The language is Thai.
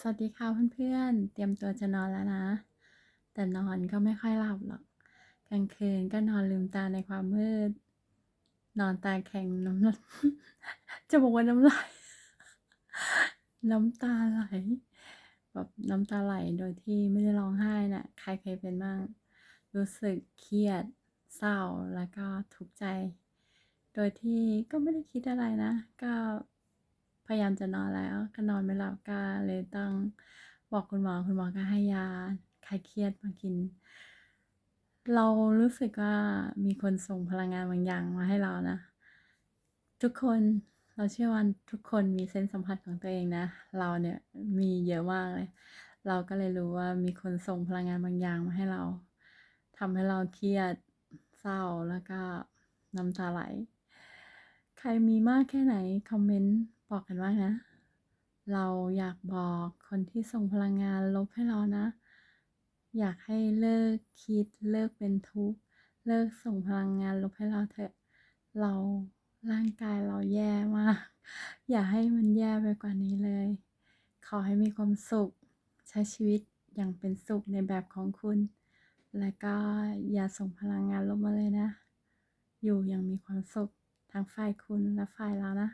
สวัสดีค่ะเพื่อนๆ เตรียมตัวจะนอนแล้วนะ แต่นอนก็ไม่ค่อยหลับหรอก กลางคืนก็นอนลืมตาในความมืด นอนตาแข็งน้ำลายจะบอกว่าน้ำลายน้ำตาไหลแบบน้ำตาไหลโดยที่ไม่ได้ร้องไห้น่ะ ใครเคยเป็นบ้าง รู้สึกเครียด เศร้าแล้วก็ทุกข์ใจ โดยที่ก็ไม่ได้คิดอะไรนะ ก็ พยายามจะนอนแล้วก็นอนไม่หลับก็เลยต้องบอกคุณหมอคุณหมอก็ให้ยาคลายเครียดมากิน เรารู้สึกว่ามีคนส่งพลังงานบางอย่างมาให้เรานะ ทุกคนเราเชื่อว่าทุกคนมีเซนส์สัมผัสของตัวเองนะ เราเนี่ยมีเยอะมากเลย เราก็เลยรู้ว่ามีคนส่งพลังงานบางอย่างมาให้เราทำให้เราเครียดเศร้าแล้วก็น้ำตาไหล ใครมีมากแค่ไหน คอมเมนต์ บอกกันว่านะ เราอยากบอกคนที่ส่งพลังงานลบให้เรานะ อยากให้เลิกคิดเลิกเป็นทุกข์เลิกส่งพลังงานลบให้เราเถอะ เราร่างกายเราแย่มาก อย่าให้มันแย่ไปกว่านี้เลย ขอให้มีความสุข ใช้ชีวิตอย่างเป็นสุขในแบบของคุณ และก็อย่าส่งพลังงานลบมาเลยนะ อยู่อย่างมีความสุขทั้งฝ่ายคุณและฝ่ายเรานะ